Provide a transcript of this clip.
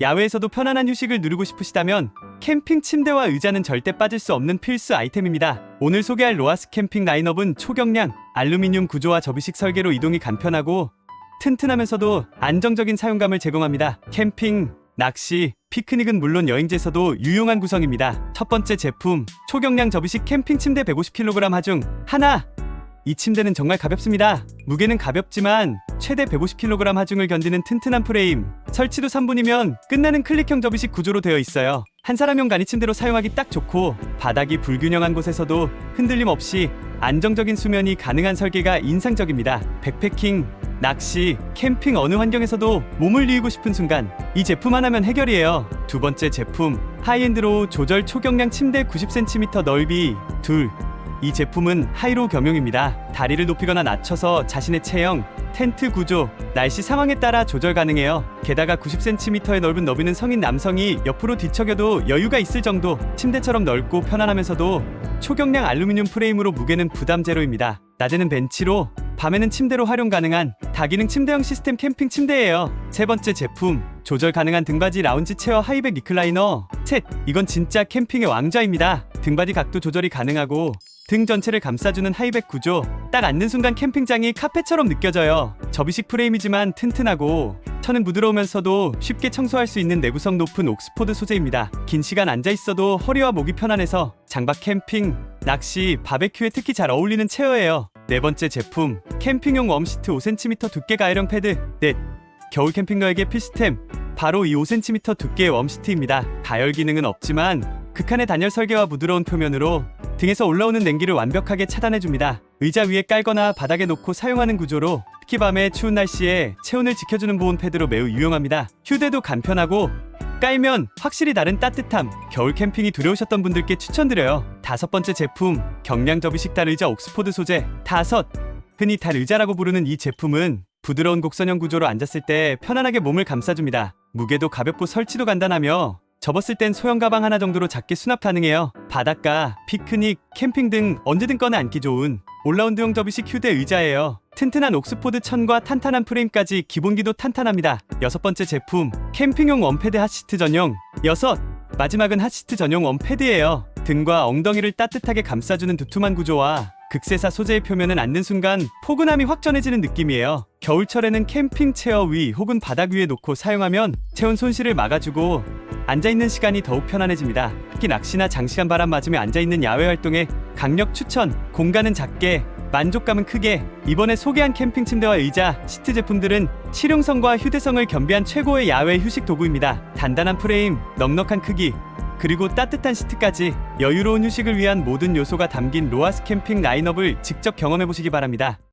야외에서도 편안한 휴식을 누리고 싶으시다면 캠핑 침대와 의자는 절대 빠질 수 없는 필수 아이템입니다. 오늘 소개할 로아스 캠핑 라인업은 초경량 알루미늄 구조와 접이식 설계로 이동이 간편하고 튼튼하면서도 안정적인 사용감을 제공합니다. 캠핑, 낚시, 피크닉은 물론 여행지에서도 유용한 구성입니다. 첫 번째 제품, 초경량 접이식 캠핑 침대 150kg 하중 하나. 이 침대는 정말 가볍습니다. 무게는 가볍지만 최대 150kg 하중을 견디는 튼튼한 프레임. 설치도 3분이면 끝나는 클릭형 접이식 구조로 되어 있어요. 한 사람용 간이 침대로 사용하기 딱 좋고 바닥이 불균형한 곳에서도 흔들림 없이 안정적인 수면이 가능한 설계가 인상적입니다. 백패킹, 낚시, 캠핑 어느 환경에서도 몸을 뉘고 싶은 순간 이 제품 하나면 해결이에요. 두 번째 제품 하이엔드로 조절 초경량 침대 90cm 넓이 둘. 이 제품은 하이로 겸용입니다. 다리를 높이거나 낮춰서 자신의 체형, 텐트 구조, 날씨 상황에 따라 조절 가능해요. 게다가 90cm의 넓은 너비는 성인 남성이 옆으로 뒤척여도 여유가 있을 정도. 침대처럼 넓고 편안하면서도 초경량 알루미늄 프레임으로 무게는 부담 제로입니다. 낮에는 벤치로, 밤에는 침대로 활용 가능한 다기능 침대형 시스템 캠핑 침대예요. 세 번째 제품 조절 가능한 등받이 라운지 체어 하이백 리클라이너 셋 이건 진짜 캠핑의 왕좌입니다. 등받이 각도 조절이 가능하고 등 전체를 감싸주는 하이백 구조 딱 앉는 순간 캠핑장이 카페처럼 느껴져요. 접이식 프레임이지만 튼튼하고 천은 부드러우면서도 쉽게 청소할 수 있는 내구성 높은 옥스포드 소재입니다. 긴 시간 앉아 있어도 허리와 목이 편안해서 장박 캠핑, 낚시, 바베큐에 특히 잘 어울리는 체어예요. 네 번째 제품 캠핑용 웜시트 5cm 두께 가열형 패드 넷 겨울 캠핑러에게 필수템 바로 이 5cm 두께의 웜시트입니다. 가열 기능은 없지만 극한의 단열 설계와 부드러운 표면으로 등에서 올라오는 냉기를 완벽하게 차단해줍니다. 의자 위에 깔거나 바닥에 놓고 사용하는 구조로 특히 밤에 추운 날씨에 체온을 지켜주는 보온 패드로 매우 유용합니다. 휴대도 간편하고 깔면 확실히 다른 따뜻함. 겨울 캠핑이 두려우셨던 분들께 추천드려요. 다섯 번째 제품 경량 접이식 달 의자 옥스포드 소재 다섯. 흔히 달 의자라고 부르는 이 제품은 부드러운 곡선형 구조로 앉았을 때 편안하게 몸을 감싸줍니다. 무게도 가볍고 설치도 간단하며 접었을 땐 소형 가방 하나 정도로 작게 수납 가능해요. 바닷가, 피크닉, 캠핑 등 언제든 꺼내 앉기 좋은 올라운드용 접이식 휴대 의자예요. 튼튼한 옥스포드 천과 탄탄한 프레임까지 기본기도 탄탄합니다. 여섯 번째 제품 캠핑용 원패드 핫시트 전용 여섯 마지막은 핫시트 전용 원패드예요. 등과 엉덩이를 따뜻하게 감싸주는 두툼한 구조와 극세사 소재의 표면은 앉는 순간 포근함이 확 전해지는 느낌이에요. 겨울철에는 캠핑 체어 위 혹은 바닥 위에 놓고 사용하면 체온 손실을 막아주고 앉아있는 시간이 더욱 편안해집니다. 특히 낚시나 장시간 바람 맞으며 앉아있는 야외 활동에 강력 추천. 공간은 작게, 만족감은 크게. 이번에 소개한 캠핑 침대와 의자, 시트 제품들은 실용성과 휴대성을 겸비한 최고의 야외 휴식 도구입니다. 단단한 프레임, 넉넉한 크기, 그리고 따뜻한 시트까지 여유로운 휴식을 위한 모든 요소가 담긴 로아스 캠핑 라인업을 직접 경험해 보시기 바랍니다.